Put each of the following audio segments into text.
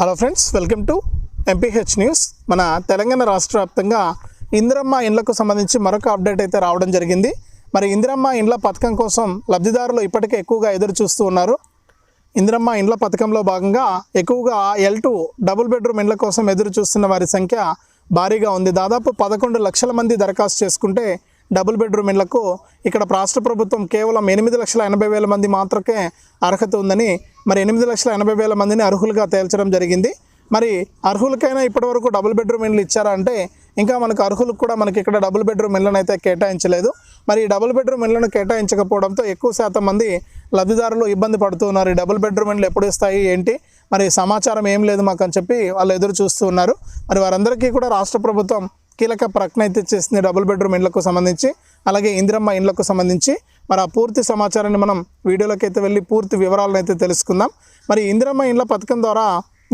Hello friends welcome to M P H news మన తెలంగాణ రాష్ట్ర వ్యాప్తంగా ఇందిరమ్మ ఇండ్లకు సంబంధించి మరొక అప్డేట్ అయితే రావడం జరిగింది. మరి ఇందిరమ్మ ఇండ్ల పథకం కోసం లబ్ధిదారులు ఇప్పటికే ఎక్కువగా ఎదురు చూస్తూ ఉన్నారు. ఇందిరమ్మ ఇండ్ల పథకంలో భాగంగా ఎక్కువగా ఎల్ టూ డబుల్ బెడ్రూమ్ ఇండ్ల కోసం ఎదురు చూస్తున్న వారి సంఖ్య భారీగా ఉంది. దాదాపు పదకొండు లక్షల మంది దరఖాస్తు చేసుకుంటే డబుల్ బెడ్రూమ్ ఇళ్ళకు ఇక్కడ రాష్ట్ర ప్రభుత్వం కేవలం ఎనిమిది లక్షల ఎనభై వేల మంది మాత్రమే అర్హత ఉందని మరి ఎనిమిది లక్షల ఎనభై వేల మందిని అర్హులుగా తేల్చడం జరిగింది. మరి అర్హులకైనా ఇప్పటివరకు డబుల్ బెడ్రూమ్ ఇండ్లు ఇచ్చారా అంటే ఇంకా మనకు అర్హులకు కూడా మనకి ఇక్కడ డబుల్ బెడ్రూమ్ ఇళ్ళను అయితే కేటాయించలేదు. మరి ఈ డబుల్ బెడ్రూమ్ ఇళ్ళను కేటాయించకపోవడంతో ఎక్కువ శాతం మంది లబ్ధిదారులు ఇబ్బంది పడుతున్నారు. ఈ డబుల్ బెడ్రూమ్ ఇండ్లు ఎప్పుడు ఇస్తాయి ఏంటి? మరి సమాచారం ఏం లేదు మాకు అని చెప్పి వాళ్ళు ఎదురు చూస్తూ ఉన్నారు. మరి వారందరికీ కూడా రాష్ట్ర ప్రభుత్వం కీలక ప్రకటన అయితే చేసింది డబుల్ బెడ్రూమ్ ఇండ్లకు సంబంధించి అలాగే ఇందిరమ్మ ఇండ్లకు సంబంధించి. మరి ఆ పూర్తి సమాచారాన్ని మనం వీడియోలోకి అయితే వెళ్ళి పూర్తి వివరాలను అయితే తెలుసుకుందాం. మరి ఇందిరమ్మ ఇండ్ల పథకం ద్వారా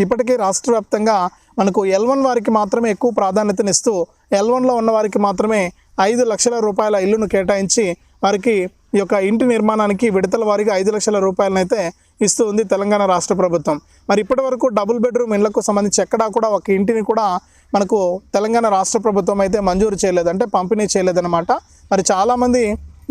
ఇప్పటికీ రాష్ట్ర వ్యాప్తంగా మనకు ఎల్ వన్ వారికి మాత్రమే ఎక్కువ ప్రాధాన్యతనిస్తూ ఎల్ వన్లో ఉన్న వారికి మాత్రమే ఐదు లక్షల రూపాయల ఇల్లును కేటాయించి వారికి ఈ యొక్క ఇంటి నిర్మాణానికి విడతల వారీగా ఐదు లక్షల రూపాయలనైతే ఇస్తూ ఉంది తెలంగాణ రాష్ట్ర ప్రభుత్వం. మరి ఇప్పటి వరకు డబుల్ బెడ్రూమ్ ఇళ్ళకు సంబంధించి ఎక్కడా కూడా ఒక ఇంటిని కూడా మనకు తెలంగాణ రాష్ట్ర ప్రభుత్వం అయితే మంజూరు చేయలేదు. అంటే పంపిణీ చేయలేదన్నమాట. మరి చాలామంది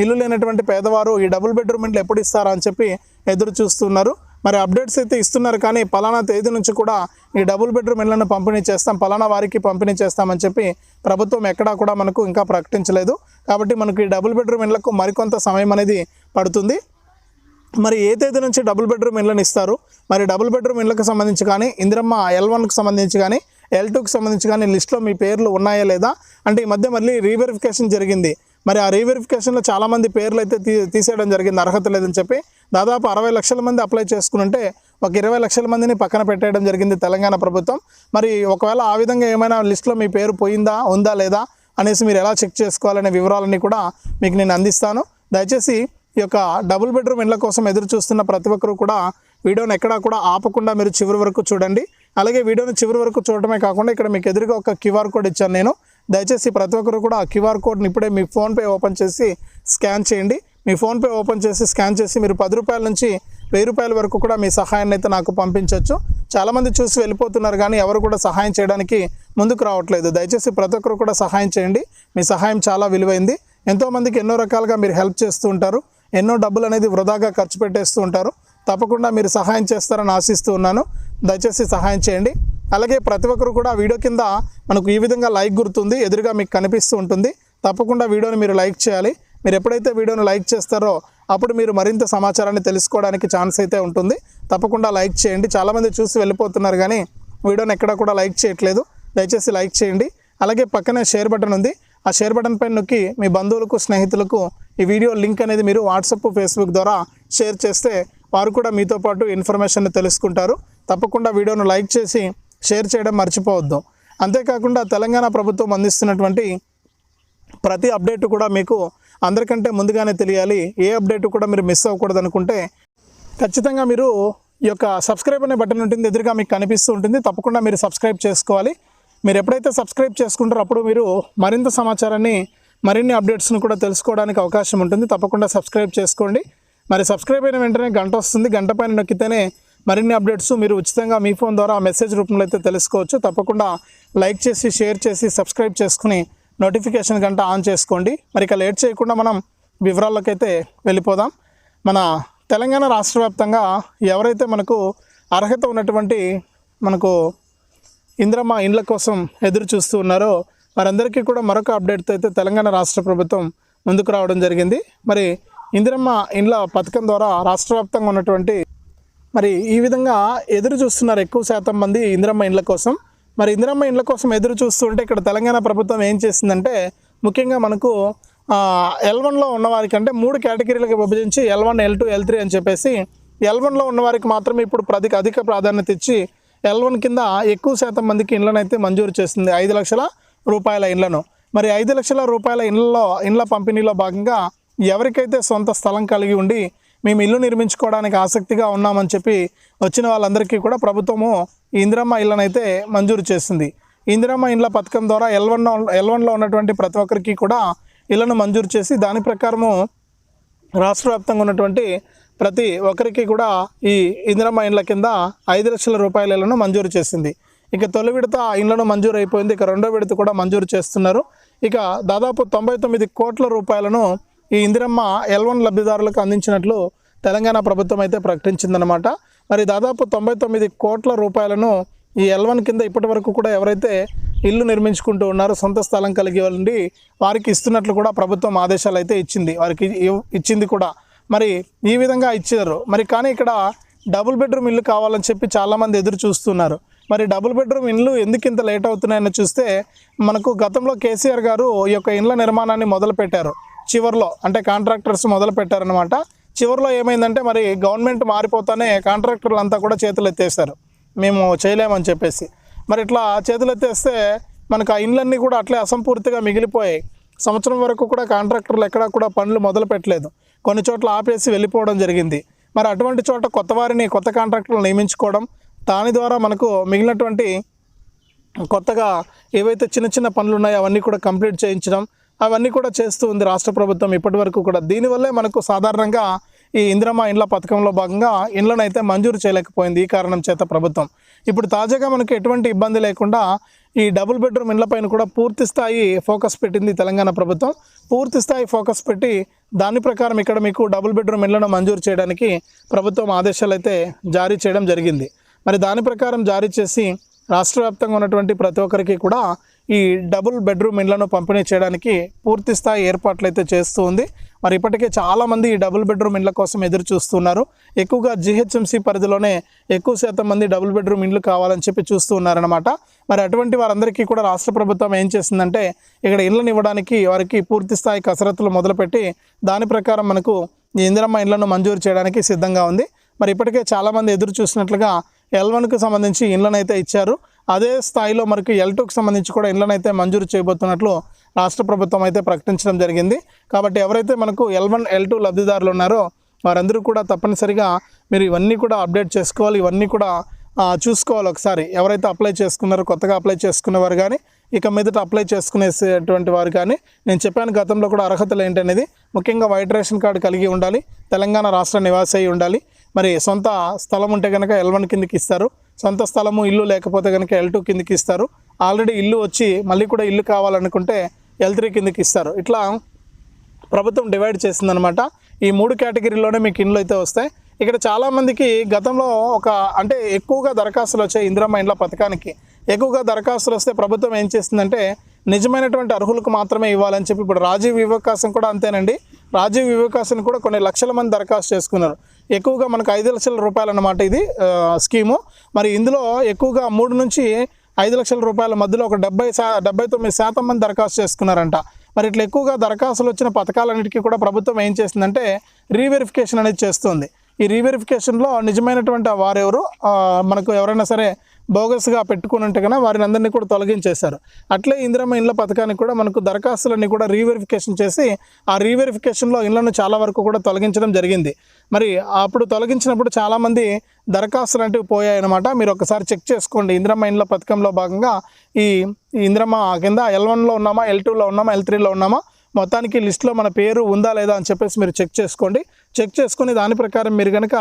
ఇల్లు లేనటువంటి పేదవారు ఈ డబుల్ బెడ్రూమ్ ఇంట్లో ఎప్పుడు ఇస్తారా అని చెప్పి ఎదురు చూస్తున్నారు మరి అప్డేట్స్ అయితే ఇస్తున్నారు కానీ పలానా తేదీ నుంచి కూడా ఈ డబుల్ బెడ్రూమ్ ఇళ్ళను పంపిణీ చేస్తాం పలానా వారికి పంపిణీ చేస్తామని చెప్పి ప్రభుత్వం ఎక్కడా కూడా మనకు ఇంకా ప్రకటించలేదు. కాబట్టి మనకు ఈ డబుల్ బెడ్రూమ్ ఇళ్ళకు మరికొంత సమయం అనేది పడుతుంది. మరి ఏ తేదీ నుంచి డబుల్ బెడ్రూమ్ ఇళ్ళని ఇస్తారు? మరి డబుల్ బెడ్రూమ్ ఇళ్ళకి సంబంధించి కానీ ఇందిరమ్మ ఎల్ వన్కి సంబంధించి కానీ ఎల్ టూకి సంబంధించి కానీ లిస్ట్లో మీ పేర్లు ఉన్నాయా లేదా? అంటే ఈ మధ్య మళ్ళీ రీవెరిఫికేషన్ జరిగింది. మరి ఆ రీవెరిఫికేషన్లో చాలామంది పేర్లు అయితే తీ తీసేయడం జరిగింది. అర్హత లేదని చెప్పి దాదాపు అరవై లక్షల మంది అప్లై చేసుకుంటే ఒక ఇరవై లక్షల మందిని పక్కన పెట్టేయడం జరిగింది తెలంగాణ ప్రభుత్వం. మరి ఒకవేళ ఆ విధంగా ఏమైనా లిస్ట్లో మీ పేరు పోయిందా ఉందా లేదా అనేసి మీరు ఎలా చెక్ చేసుకోవాలనే వివరాలన్నీ కూడా మీకు నేను అందిస్తాను. దయచేసి ఈ యొక్క డబుల్ బెడ్రూమ్ ఇండ్ల కోసం ఎదురు చూస్తున్న ప్రతి ఒక్కరు కూడా వీడియోని ఎక్కడా కూడా ఆపకుండా మీరు చివరి వరకు చూడండి. అలాగే వీడియోని చివరి వరకు చూడటమే కాకుండా ఇక్కడ మీకు ఎదురుగా ఒక క్యూఆర్ కోడ్ ఇచ్చాను నేను. దయచేసి ప్రతి ఒక్కరు కూడా ఆ క్యూఆర్ కోడ్ని ఇప్పుడే మీ ఫోన్పే ఓపెన్ చేసి స్కాన్ చేయండి. మీ ఫోన్పే ఓపెన్ చేసి స్కాన్ చేసి మీరు పది రూపాయల నుంచి వెయ్యి రూపాయల వరకు కూడా మీ సహాయాన్ని అయితే నాకు పంపించవచ్చు చాలామంది చూసి వెళ్ళిపోతున్నారు కానీ ఎవరు కూడా సహాయం చేయడానికి ముందుకు రావట్లేదు. దయచేసి ప్రతి ఒక్కరు కూడా సహాయం చేయండి. మీ సహాయం చాలా విలువైంది. ఎంతోమందికి ఎన్నో రకాలుగా మీరు హెల్ప్ చేస్తూ ఉంటారు. ఎన్నో డబ్బులు అనేది వృధాగా ఖర్చు పెట్టేస్తూ ఉంటారు. తప్పకుండా మీరు సహాయం చేస్తారని ఆశిస్తూ ఉన్నాను. దయచేసి సహాయం చేయండి. అలాగే ప్రతి ఒక్కరు కూడా వీడియో కింద మనకు ఈ విధంగా లైక్ గుర్తుంది ఎదురుగా మీకు కనిపిస్తూ ఉంటుంది. తప్పకుండా వీడియోని మీరు లైక్ చేయాలి. మీరు ఎప్పుడైతే వీడియోను లైక్ చేస్తారో అప్పుడు మీరు మరింత సమాచారాన్ని తెలుసుకోవడానికి ఛాన్స్ అయితే ఉంటుంది. తప్పకుండా లైక్ చేయండి. చాలామంది చూసి వెళ్ళిపోతున్నారు కానీ వీడియోని ఎక్కడ కూడా లైక్ చేయట్లేదు. దయచేసి లైక్ చేయండి. అలాగే పక్కనే షేర్ బటన్ ఉంది. ఆ షేర్ బటన్ పైన నొక్కి మీ బంధువులకు స్నేహితులకు ఈ వీడియో లింక్ అనేది మీరు వాట్సప్ ఫేస్బుక్ ద్వారా షేర్ చేస్తే వారు కూడా మీతో పాటు ఇన్ఫర్మేషన్ తెలుసుకుంటారు. తప్పకుండా వీడియోను లైక్ చేసి షేర్ చేయడం మర్చిపోవద్దు. అంతేకాకుండా తెలంగాణ ప్రభుత్వం అందిస్తున్నటువంటి ప్రతి అప్డేట్ కూడా మీకు అందరికంటే ముందుగానే తెలియాలి ఏ అప్డేట్ కూడా మీరు మిస్ అవ్వకూడదు అనుకుంటే ఖచ్చితంగా మీరు ఈ యొక్క సబ్స్క్రైబ్ అనే బటన్ ఉంటుంది ఎదురుగా మీకు కనిపిస్తూ ఉంటుంది. తప్పకుండా మీరు సబ్స్క్రైబ్ చేసుకోవాలి. మీరు ఎప్పుడైతే సబ్స్క్రైబ్ చేసుకుంటారో అప్పుడు మీరు మరింత సమాచారాన్ని మరిన్ని అప్డేట్స్ను కూడా తెలుసుకోవడానికి అవకాశం ఉంటుంది. తప్పకుండా సబ్స్క్రైబ్ చేసుకోండి. మరి సబ్స్క్రైబ్ అయిన వెంటనే గంట వస్తుంది. గంట పైన నొక్కితేనే మరిన్ని అప్డేట్స్ మీరు ఉచితంగా మీ ఫోన్ ద్వారా మెసేజ్ రూపంలో అయితే తెలుసుకోవచ్చు. తప్పకుండా లైక్ చేసి షేర్ చేసి సబ్స్క్రైబ్ చేసుకుని నోటిఫికేషన్ గంట ఆన్ చేసుకోండి. మరి ఇక లేట్ చేయకుండా మనం వివరాల్లోకైతే వెళ్ళిపోదాం. మన తెలంగాణ రాష్ట్ర వ్యాప్తంగా ఎవరైతే మనకు అర్హత ఉన్నటువంటి మనకు ఇంద్రమ్మ ఇండ్ల కోసం ఎదురు చూస్తూ ఉన్నారో వారందరికీ కూడా మరొక అప్డేట్తో అయితే తెలంగాణ రాష్ట్ర ప్రభుత్వం ముందుకు రావడం జరిగింది. మరి ఇందిరమ్మ ఇండ్ల పథకం ద్వారా రాష్ట్ర వ్యాప్తంగా ఉన్నటువంటి మరి ఈ విధంగా ఎదురు చూస్తున్నారు ఎక్కువ శాతం మంది ఇందిరమ్మ ఇండ్ల కోసం. మరి ఇందిరమ్మ ఇండ్ల కోసం ఎదురు చూస్తుంటే ఇక్కడ తెలంగాణ ప్రభుత్వం ఏం చేసిందంటే ముఖ్యంగా మనకు ఎల్ వన్లో ఉన్నవారికి అంటే మూడు కేటగిరీలకు విభజించి L one L two L three అని చెప్పేసి ఎల్ వన్లో ఉన్నవారికి మాత్రమే ఇప్పుడు ప్రతి అధిక ప్రాధాన్యత ఇచ్చి ఎల్ వన్ కింద ఎక్కువ శాతం మందికి ఇండ్లను అయితే మంజూరు చేస్తుంది ఐదు లక్షల రూపాయల ఇండ్లను. మరి ఐదు లక్షల రూపాయల ఇండ్లలో ఇండ్ల పంపిణీలో భాగంగా ఎవరికైతే సొంత స్థలం కలిగి ఉండి మేము ఇల్లు నిర్మించుకోవడానికి ఆసక్తిగా ఉన్నామని చెప్పి వచ్చిన వాళ్ళందరికీ కూడా ప్రభుత్వము ఈ ఇందిరమ్మ ఇళ్ళనైతే మంజూరు చేసింది. ఇందిరమ్మ ఇండ్ల పథకం ద్వారా ఎల్వన్లో ఎల్వన్లో ఉన్నటువంటి ప్రతి ఒక్కరికి కూడా ఇళ్ళను మంజూరు చేసి దాని ప్రకారము రాష్ట్ర వ్యాప్తంగా ఉన్నటువంటి ప్రతి ఒక్కరికి కూడా ఈ ఇందిరమ్మ ఇండ్ల కింద ఐదు లక్షల రూపాయలను మంజూరు చేసింది. ఇక తొలి విడత ఇండ్లను మంజూరు అయిపోయింది. ఇక రెండో విడత కూడా మంజూరు చేస్తున్నారు. ఇక దాదాపు తొంభై తొమ్మిది కోట్ల రూపాయలను ఈ ఇందిరమ్మ ఎల్వన్ లబ్ధిదారులకు అందించినట్లు తెలంగాణ ప్రభుత్వం అయితే ప్రకటించిందనమాట మరి దాదాపు తొంభై తొమ్మిది కోట్ల రూపాయలను ఈ ఎల్వన్ కింద ఇప్పటి వరకు కూడా ఎవరైతే ఇల్లు నిర్మించుకుంటూ ఉన్నారో సొంత స్థలం కలిగి ఉండి వారికి ఇస్తున్నట్లు కూడా ప్రభుత్వం ఆదేశాలు అయితే ఇచ్చింది. వారికి ఇచ్చింది కూడా. మరి ఈ విధంగా ఇచ్చారు. మరి కానీ ఇక్కడ డబుల్ బెడ్రూమ్ ఇల్లు కావాలని చెప్పి చాలామంది ఎదురు చూస్తున్నారు. మరి డబుల్ బెడ్రూమ్ ఇల్లు ఎందుకు ఇంత లేట్ అవుతున్నాయని చూస్తే మనకు గతంలో కేసీఆర్ గారు ఈ యొక్క ఇండ్ల నిర్మాణాన్ని మొదలుపెట్టారు. చివరిలో అంటే కాంట్రాక్టర్స్ మొదలు పెట్టారనమాట చివరిలో ఏమైందంటే మరి గవర్నమెంట్ మారిపోతానే కాంట్రాక్టర్లు అంతా కూడా చేతులు ఎత్తేస్తారు మేము చేయలేమని చెప్పేసి. మరి ఇట్లా చేతులు ఎత్తేస్తే మనకు ఆ ఇండ్లన్నీ కూడా అట్లే అసంపూర్తిగా మిగిలిపోయాయి. సంవత్సరం వరకు కూడా కాంట్రాక్టర్లు ఎక్కడా కూడా పనులు మొదలు పెట్టలేదు. కొన్ని చోట్ల ఆపేసి వెళ్ళిపోవడం జరిగింది. మరి అటువంటి చోట కొత్త వారిని కొత్త కాంట్రాక్టర్లు నియమించుకోవడం దాని ద్వారా మనకు మిగిలినటువంటి కొత్తగా ఏవైతే చిన్న చిన్న పనులు ఉన్నాయో అవన్నీ కూడా కంప్లీట్ చేయించడం అవన్నీ కూడా చేస్తూ ఉంది రాష్ట్ర ప్రభుత్వం ఇప్పటి వరకు కూడా. దీనివల్లే మనకు సాధారణంగా ఈ ఇందిరమ్మ ఇండ్ల పథకంలో భాగంగా ఇండ్లను అయితే మంజూరు చేయలేకపోయింది ఈ కారణం చేత ప్రభుత్వం. ఇప్పుడు తాజాగా మనకు ఎటువంటి ఇబ్బంది లేకుండా ఈ డబుల్ బెడ్రూమ్ ఇండ్లపైన కూడా పూర్తి స్థాయి ఫోకస్ పెట్టింది తెలంగాణ ప్రభుత్వం. పూర్తి స్థాయి ఫోకస్ పెట్టి దాని ప్రకారం ఇక్కడ మీకు డబుల్ బెడ్రూమ్ ఇండ్లను మంజూరు చేయడానికి ప్రభుత్వం ఆదేశాలు అయితే జారీ చేయడం జరిగింది. మరి దాని ప్రకారం జారీ చేసి రాష్ట్ర వ్యాప్తంగా ఉన్నటువంటి ప్రతి ఒక్కరికి కూడా ఈ డబుల్ బెడ్రూమ్ ఇండ్లను పంపిణీ చేయడానికి పూర్తి స్థాయి ఏర్పాట్లు అయితే చేస్తూ ఉంది. మరి ఇప్పటికే చాలామంది ఈ డబుల్ బెడ్రూమ్ ఇండ్ల కోసం ఎదురు చూస్తున్నారు. ఎక్కువగా జిహెచ్ఎంసీ పరిధిలోనే ఎక్కువ శాతం మంది డబుల్ బెడ్రూమ్ ఇండ్లు కావాలని చెప్పి చూస్తూ ఉన్నారనమాట మరి అటువంటి వారందరికీ కూడా రాష్ట్ర ప్రభుత్వం ఏం చేసిందంటే ఇక్కడ ఇండ్లను ఇవ్వడానికి వారికి పూర్తి స్థాయి కసరత్తులు మొదలుపెట్టి దాని ప్రకారం మనకు ఈ ఇందిరమ్మ ఇండ్లను మంజూరు చేయడానికి సిద్ధంగా ఉంది. మరి ఇప్పటికే చాలామంది ఎదురు చూసినట్లుగా ఎల్వన్కు సంబంధించి ఇండ్లను అయితే ఇచ్చారు. అదే స్థాయిలో మనకి ఎల్టోకి సంబంధించి కూడా ఇండ్లను అయితే మంజూరు చేయబోతున్నట్లు రాష్ట్ర ప్రభుత్వం అయితే ప్రకటించడం జరిగింది. కాబట్టి ఎవరైతే మనకు ఎల్ వన్ ఎల్ టూ లబ్ధిదారులు ఉన్నారో వారందరూ కూడా తప్పనిసరిగా మీరు ఇవన్నీ కూడా అప్డేట్ చేసుకోవాలి. ఇవన్నీ కూడా చూసుకోవాలి ఒకసారి. ఎవరైతే అప్లై చేసుకున్నారో కొత్తగా అప్లై చేసుకునేవారు కానీ ఇక మీదట అప్లై చేసుకునేటువంటి వారు కానీ నేను చెప్పాను గతంలో కూడా అర్హతలు ఏంటనేది. ముఖ్యంగా వైట్ రేషన్ కార్డు కలిగి ఉండాలి. తెలంగాణ రాష్ట్ర నివాసి అయి ఉండాలి. మరి సొంత స్థలం ఉంటే కనుక ఎల్ వన్ కిందకి ఇస్తారు. సొంత స్థలము ఇల్లు లేకపోతే కనుక ఎల్ టూ కిందకి ఇస్తారు. ఆల్రెడీ ఇల్లు వచ్చి మళ్ళీ కూడా ఇల్లు కావాలనుకుంటే ఎల్ త్రీ కిందకి ఇస్తారు. ఇట్లా ప్రభుత్వం డివైడ్ చేసిందనమాట ఈ మూడు కేటగిరీలోనే మీకు ఇండ్లు అయితే వస్తాయి. ఇక్కడ చాలామందికి గతంలో ఒక అంటే ఎక్కువగా దరఖాస్తులు వచ్చాయి ఇందిరమ్మ ఇండ్ల పథకానికి. ఎక్కువగా దరఖాస్తులు వస్తే ప్రభుత్వం ఏం చేస్తుందంటే నిజమైనటువంటి అర్హులకు మాత్రమే ఇవ్వాలని చెప్పి ఇప్పుడు రాజీవ్ వివకాశం కూడా అంతేనండి. రాజీవ్ వివకాశం కూడా కొన్ని లక్షల మంది దరఖాస్తు చేసుకున్నారు. ఎక్కువగా మనకు ఐదు లక్షల రూపాయలు అన్నమాట ఇది స్కీము. మరి ఇందులో ఎక్కువగా మూడు నుంచి ఐదు లక్షల రూపాయల మధ్యలో ఒక డెబ్బై శా డెబ్బై తొమ్మిది శాతం మంది దరఖాస్తు చేసుకున్నారంట. మరి ఇట్లా ఎక్కువగా దరఖాస్తులు వచ్చిన పథకాలన్నిటికీ కూడా ప్రభుత్వం ఏం చేస్తుందంటే రీవెరిఫికేషన్ అనేది చేస్తుంది. ఈ రీవెరిఫికేషన్లో నిజమైనటువంటి వారెవరు మనకు ఎవరైనా సరే బోగస్గా పెట్టుకుని ఉంటే కనుక వారిని అందరినీ కూడా తొలగించేశారు. అట్లే ఇందిరమ్మ ఇండ్ల పథకానికి కూడా మనకు దరఖాస్తులన్నీ కూడా రీవెరిఫికేషన్ చేసి ఆ రీవెరిఫికేషన్లో ఇళ్ళను చాలా వరకు కూడా తొలగించడం జరిగింది. మరి అప్పుడు తొలగించినప్పుడు చాలామంది దరఖాస్తులు అంటే పోయాయన్నమాట. మీరు ఒకసారి చెక్ చేసుకోండి. ఇందిరమ్మ ఇండ్ల పథకంలో భాగంగా ఈ ఈ ఇందిరమ్మ కింద ఎల్ వన్లో ఉన్నామా ఎల్ టూలో ఉన్నామా ఎల్ త్రీలో ఉన్నామా మొత్తానికి లిస్ట్లో మన పేరు ఉందా లేదా అని చెప్పేసి మీరు చెక్ చేసుకోండి. చెక్ చేసుకుని దాని ప్రకారం మీరు కనుక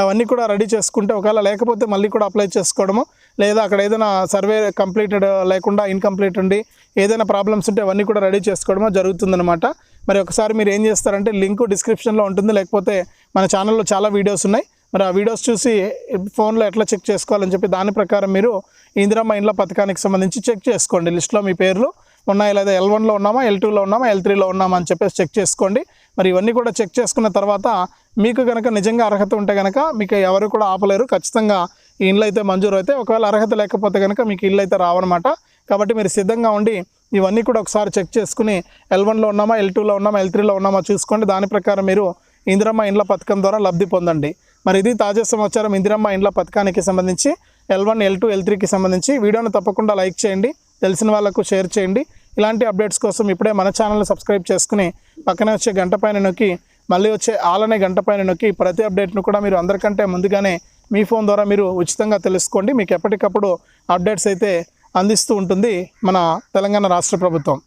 అవన్నీ కూడా రెడీ చేసుకుంటే ఒకవేళ లేకపోతే మళ్ళీ కూడా అప్లై చేసుకోవడము. లేదా అక్కడ ఏదైనా సర్వే కంప్లీటెడ్ లేకుండా ఇన్కంప్లీట్ ఉండి ఏదైనా ప్రాబ్లమ్స్ ఉంటే అవన్నీ కూడా రెడీ చేసుకోవడమో జరుగుతుందనమాట మరి ఒకసారి మీరు ఏం చేస్తారంటే లింక్ డిస్క్రిప్షన్లో ఉంటుంది లేకపోతే మన ఛానల్లో చాలా వీడియోస్ ఉన్నాయి. మరి ఆ వీడియోస్ చూసి ఫోన్లో ఎట్లా చెక్ చేసుకోవాలని చెప్పి దాని ప్రకారం మీరు ఇందిరమ్మ ఇండ్ల పథకానికి సంబంధించి చెక్ చేసుకోండి. లిస్ట్లో మీ పేర్లు ఉన్నాయా లేదా ఎల్ వన్లో ఉన్నామా ఎల్ టూలో ఉన్నామా ఎల్ త్రీలో ఉన్నామా అని చెప్పేసి చెక్ చేసుకోండి. మరి ఇవన్నీ కూడా చెక్ చేసుకున్న తర్వాత మీకు కనుక నిజంగా అర్హత ఉంటే కనుక మీకు ఎవరు కూడా ఆపలేరు. ఖచ్చితంగా ఈ ఇండ్లు అయితే మంజూరు అయితే ఒకవేళ అర్హత లేకపోతే కనుక మీకు ఇల్లు అయితే రావన్నమాట. కాబట్టి మీరు సిద్ధంగా ఉండి ఇవన్నీ కూడా ఒకసారి చెక్ చేసుకుని ఎల్ వన్లో ఉన్నామా ఎల్ టూలో ఉన్నామా ఎల్ త్రీలో ఉన్నామా చూసుకోండి. దాని ప్రకారం మీరు ఇందిరమ్మ ఇండ్ల పథకం ద్వారా లబ్ధి పొందండి. మరి ఇది తాజా సమాచారం ఇందిరమ్మ ఇండ్ల పథకానికి సంబంధించి L one L two L త్రీకి సంబంధించి. వీడియోను తప్పకుండా లైక్ చేయండి. తెలిసిన వాళ్ళకు షేర్ చేయండి. ఇలాంటి అప్డేట్స్ కోసం ఇప్పుడే మన ఛానల్ని సబ్స్క్రైబ్ చేసుకుని పక్కనే వచ్చే గంట పైన నొక్కి మళ్ళీ వచ్చే ఆలనే గంట పైన నొక్కి ప్రతి అప్డేట్ను కూడా మీరు అందరికంటే ముందుగానే మీ ఫోన్ ద్వారా మీరు ఉచితంగా తెలుసుకోండి. మీకు ఎప్పటికప్పుడు అప్డేట్స్ అయితే అందిస్తూ ఉంటుంది మన తెలంగాణ రాష్ట్ర ప్రభుత్వం.